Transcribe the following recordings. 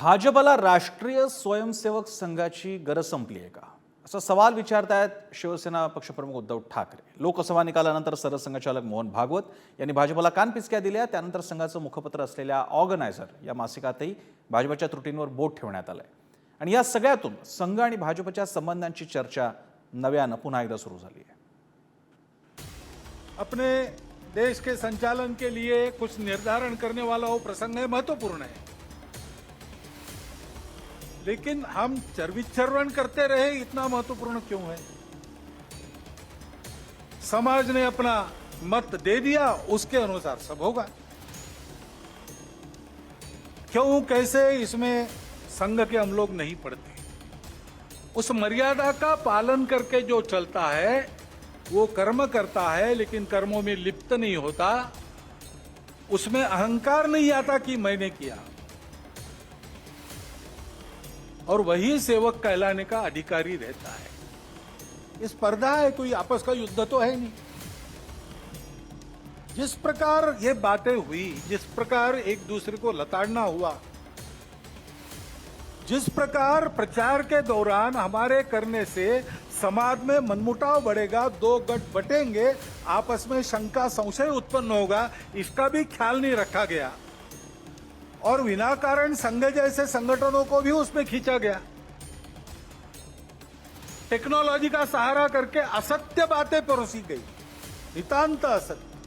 भाजपला राष्ट्रीय स्वयंसेवक संघाची गरज संपली आहे का? असा सवाल विचारतायत शिवसेना पक्षप्रमुख उद्धव ठाकरे. लोकसभा निकालानंतर सरसंघचालक मोहन भागवत यांनी भाजपला कानपिचक्या दिल्या. त्यानंतर संघाचं मुखपत्र असलेल्या ऑर्गनायझर या मासिकातही भाजपच्या त्रुटींवर बोट ठेवण्यात आलंय. आणि या सगळ्यातून संघ आणि भाजपच्या संबंधांची चर्चा नव्यानं पुन्हा एकदा सुरू झाली आहे. अपने देश के संचालन के लिए कुछ निर्धारण करने वाला वो प्रसंग है महत्त्वपूर्ण है। लेकिन हम चर्विचर्वन करते रहे, इतना महत्वपूर्ण क्यों है? समाज ने अपना मत दे दिया, उसके अनुसार सब होगा। क्यों, कैसे इसमें संघ के हम लोग नहीं पढ़ते? उस मर्यादा का पालन करके जो चलता है, वो कर्म करता है, लेकिन कर्मों में लिप्त नहीं होता। उसमें अहंकार नहीं आता कि मैंने किया। और वही सेवक कहलाने का अधिकारी रहता है। ये स्पर्धा है, कोई आपस का युद्ध तो है नहीं। जिस प्रकार ये बातें हुई, जिस प्रकार एक दूसरे को लताड़ना हुआ, जिस प्रकार प्रचार के दौरान हमारे करने से समाज में मनमुटाव बढ़ेगा, दो गट बटेंगे, आपस में शंका संशय उत्पन्न होगा, इसका भी ख्याल नहीं रखा गया। और बिना कारण संघ जैसे संगठनों को भी उसमें खींचा गया। टेक्नोलॉजी का सहारा करके असत्य बातें परोसी गई। नितांत असत्य।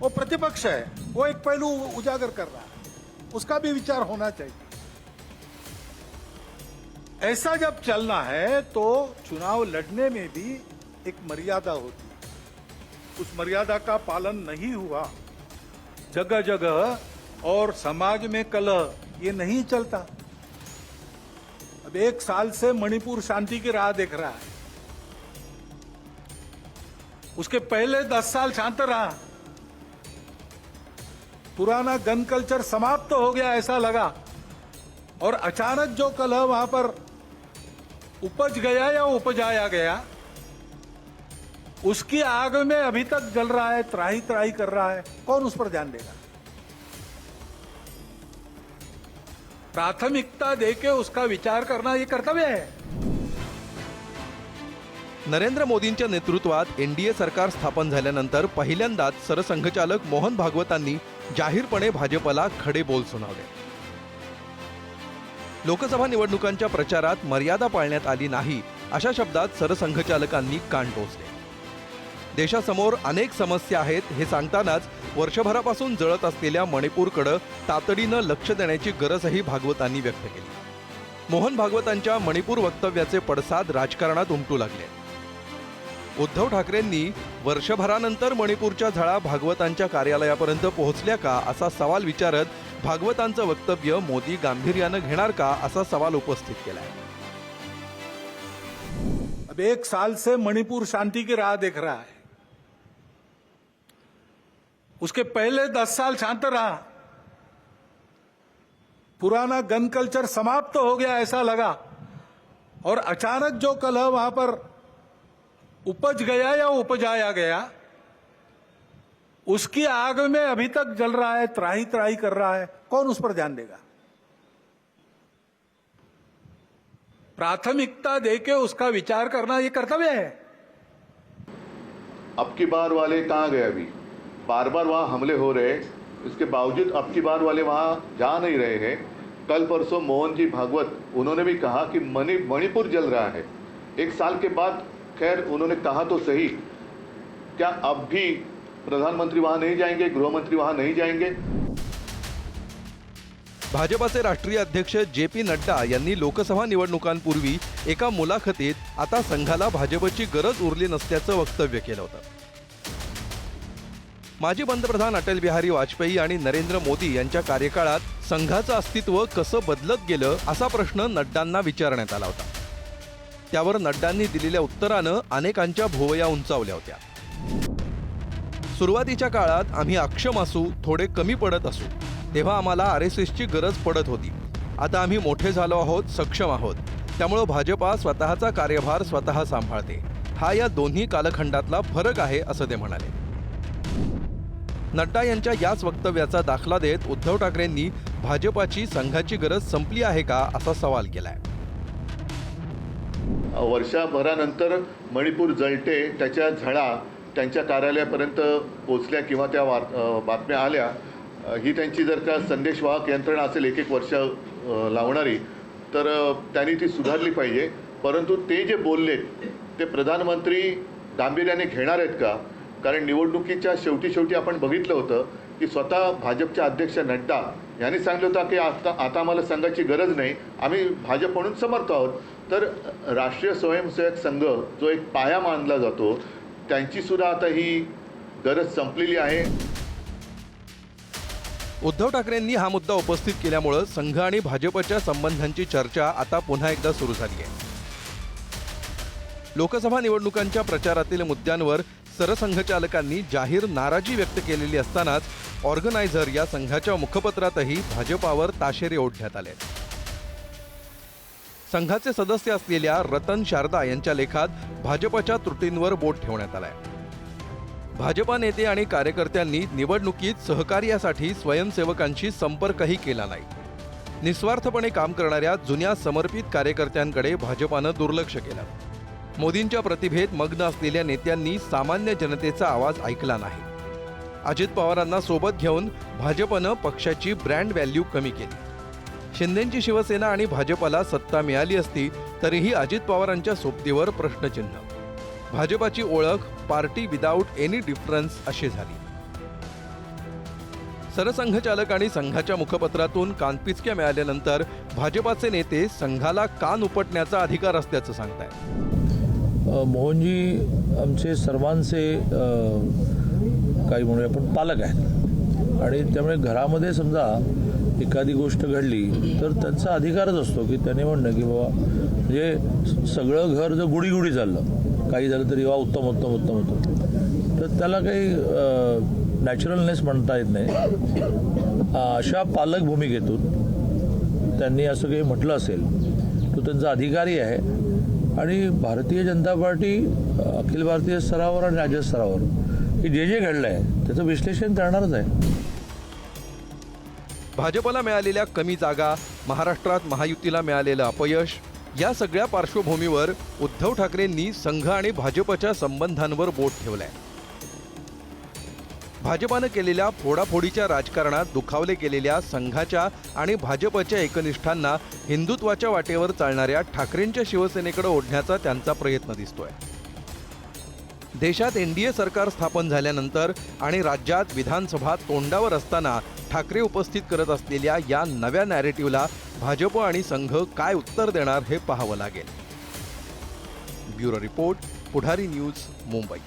वो प्रतिपक्ष है, वो एक पहलू उजागर कर रहा है। उसका भी विचार होना चाहिए। ऐसा जब चलना है तो चुनाव लड़ने में भी एक मर्यादा होती है। उस मर्यादा का पालन नहीं हुआ। जगह जगह और समाज में कलह ये नहीं चलता। अब एक साल से मणिपुर शांति की राह देख रहा है। उसके पहले दस साल शांत रहा। पुराना गन कल्चर समाप्त तो हो गया ऐसा लगा। और अचानक जो कलह वहाँ पर उपज गया या उपजाया गया, उसकी आग में अभी तक जल रहा है त्राही त्राही कर रहा है। कौन उस पर ध्यान देगा? प्राथमिकता देके उसका विचार करना ये कर्तव्य है। नरेंद्र मोदींच्या नेतृत्वात एनडीए सरकार स्थापन झाल्यानंतर पहिल्यांदाच सरसंघचालक मोहन भागवतांनी जाहीरपणे भाजपला खडे बोल सुनावले. लोकसभा निवडणुकांच्या प्रचारात मर्यादा पाळण्यात आली नाही अशा शब्दात सरसंघचालकांनी कान टोचले. देशासमोर अनेक समस्या आहेत हे सांगतानाच वर्षभरापासून जळत असलेल्या मणिपूरकडं तातडीनं लक्ष देण्याची गरजही भागवतांनी व्यक्त केली. मोहन भागवतांच्या मणिपूर वक्तव्याचे पडसाद राजकारणात उमटू लागले. उद्धव ठाकरेंनी वर्षभरानंतर मणिपूरच्या झळा भागवतांच्या कार्यालयापर्यंत पोहोचल्या का असा सवाल विचारत भागवतांचं वक्तव्य मोदी गांभीर्यानं घेणार का असा सवाल उपस्थित केलाय. अब एक साल से मणिपुर शांति की राह देख रहा है। उसके पहले दस साल शांत रहा। पुराना गन कल्चर समाप्त तो हो गया ऐसा लगा। और अचानक जो कलह वहाँ पर उपज गया या उपजाया गया, उसकी आग में अभी तक जल रहा है त्राही त्राही कर रहा है, कौन उस पर ध्यान देगा? प्राथमिकता देके उसका विचार करना ये कर्तव्य है। अब की बार वाले कहाँ गए अभी? बार बार वहाँ हमले हो रहे इसके बावजूद अब की बार वाले वहाँ जा नहीं रहे हैं। कल परसों मोहन जी भागवत उन्होंने भी कहा कि मणि मणिपुर जल रहा है। एक साल के बाद खैर उन्होंने कहा तो सही। क्या अब भी प्रधानमंत्री वहाँ नहीं जाएंगे गृहमंत्री वहाँ नहीं जाएंगे? भाजपाचे राष्ट्रीय अध्यक्ष जे पी नड्डा यांनी लोकसभा निवडणुकांपूर्वी एका मुलाखतीत आता संघाला भाजपची गरज उरली नसल्याचं वक्तव्य केलं होतं. माजी पंतप्रधान अटल बिहारी वाजपेयी आणि नरेंद्र मोदी यांच्या कार्यकाळात संघाचं अस्तित्व कसं बदलत गेलं असा प्रश्न नड्डांना विचारण्यात आला होता. त्यावर नड्डांनी दिलेल्या उत्तरानं अनेकांच्या भुवया उंचावल्या होत्या. सुरुवातीच्या काळात आम्ही अक्षम असू थोडे कमी पडत असू तेव्हा आम्हाला आर एस एसची गरज पडत होती. आता आम्ही मोठे झालो आहोत सक्षम आहोत. त्यामुळं भाजपा स्वतःचा कार्यभार स्वतः सांभाळते. हा या दोन्ही कालखंडातला फरक आहे असं ते म्हणाले. नड्डा यांच्या याच वक्तव्याचा दाखला देत उद्धव ठाकरेंनी भाजपाची संघाची गरज संपली आहे का असा सवाल केलाय. वर्षाभरानंतर मणिपूर जळटे त्याच्या झळा त्यांच्या कार्यालयापर्यंत पोचल्या किंवा त्या वार बातम्या आल्या. ही त्यांची जर का संदेशवाहक यंत्रणा असेल एक एक वर्ष लावणारी तर त्यांनी ती सुधारली पाहिजे. परंतु ते जे बोललेत ते प्रधानमंत्री गांभीर्याने घेणार आहेत का? कारण निवडणुकीच्या शेवटी शेवटी आपण बघितलं होतं की स्वतः भाजपचे अध्यक्ष नड्डा यांनी सांगितलं होतं की आता आता आम्हाला संघाची गरज नाही आम्ही भाजप म्हणून समर्थ आहोत. तर राष्ट्रीय स्वयंसेवक संघ जो एक पाया मानला जातो त्यांचीसुद्धा आता ही गरज संपलेली आहे. उद्धव ठाकरेंनी हा मुद्दा उपस्थित केल्यामुळं संघ आणि भाजपच्या संबंधांची चर्चा आता पुन्हा एकदा सुरू झाली आहे. लोकसभा निवडणुकांच्या प्रचारातील मुद्द्यांवर सरसंघचालकांनी जाहीर नाराजी व्यक्त केलेली असतानाच ऑर्गनायझर या संघाच्या मुखपत्रातही भाजपावर ताशेरे ओढण्यात आले. संघाचे सदस्य असलेल्या रतन शारदा यांच्या लेखात भाजपच्या त्रुटींवर बोट ठेवण्यात आलाय. भाजपा नेते आणि कार्यकर्त्यांनी निवडणुकीत सहकार्यासाठी स्वयंसेवकांशी संपर्कही केला नाही. निस्वार्थपणे काम करणाऱ्या जुन्या समर्पित कार्यकर्त्यांकडे भाजपानं दुर्लक्ष केलं. मोदींच्या प्रतिभेत मग्न असलेल्या नेत्यांनी सामान्य जनतेचा आवाज ऐकला नाही. अजित पवारांना सोबत घेऊन भाजपनं पक्षाची ब्रँड व्हॅल्यू कमी केली. शिंदेंची शिवसेना आणि भाजपला सत्ता मिळाली असती तरीही अजित पवारांच्या सोबतीवर प्रश्नचिन्ह. भाजपाची ओळख पार्टी विदाऊट एनी डिफरन्स अशी झाली. सरसंघचालक आणि संघाच्या मुखपत्रातून कानपिचक्या मिळाल्यानंतर भाजपाचे नेते संघाला कान उपटण्याचा अधिकार असल्याचं सांगतायत. मोहनजी आमचे सर्वांचे काही म्हणूया आपण पालक आहेत. आणि त्यामुळे घरामध्ये समजा एखादी गोष्ट घडली तर त्यांचा अधिकारच असतो की त्याने म्हणणं की बाबा म्हणजे सगळं घर जर गुढीगुढी गुडी चाललं काही झालं तरी वा उत्तम उत्तम उत्तम उत्तम. तर त्याला काही नॅचरलनेस म्हणता येत नाही. अशा पालक भूमिकेतून त्यांनी असं काही म्हटलं असेल तो त्यांचा अधिकारी आहे. आणि भारतीय जनता पार्टी अखिल भारतीय स्तरावर आणि राज्य स्तरावर. हे जे जे घडलं आहे त्याचं विश्लेषण करणारच आहे. भाजपला मिळालेल्या कमी जागा महाराष्ट्रात महायुतीला मिळालेलं अपयश या सगळ्या पार्श्वभूमीवर उद्धव ठाकरेंनी संघ आणि भाजपच्या संबंधांवर बोट ठेवलंय. भाजपानं केलेल्या फोडाफोडीच्या राजकारणात दुखावले गेलेल्या संघाच्या आणि भाजपच्या एकनिष्ठांना हिंदुत्वाच्या वाटेवर चालणाऱ्या ठाकरेंच्या शिवसेनेकडे ओढण्याचा त्यांचा प्रयत्न दिसतोय. देशात एनडीए सरकार स्थापन झाल्यानंतर आणि राज्यात विधानसभा तोंडावर असताना ठाकरे उपस्थित करत असलेल्या या नव्या नॅरेटिव्हला भाजप आणि संघ काय उत्तर देणार हे पाहावं लागेल. Bureau report Pudhari news Mumbai.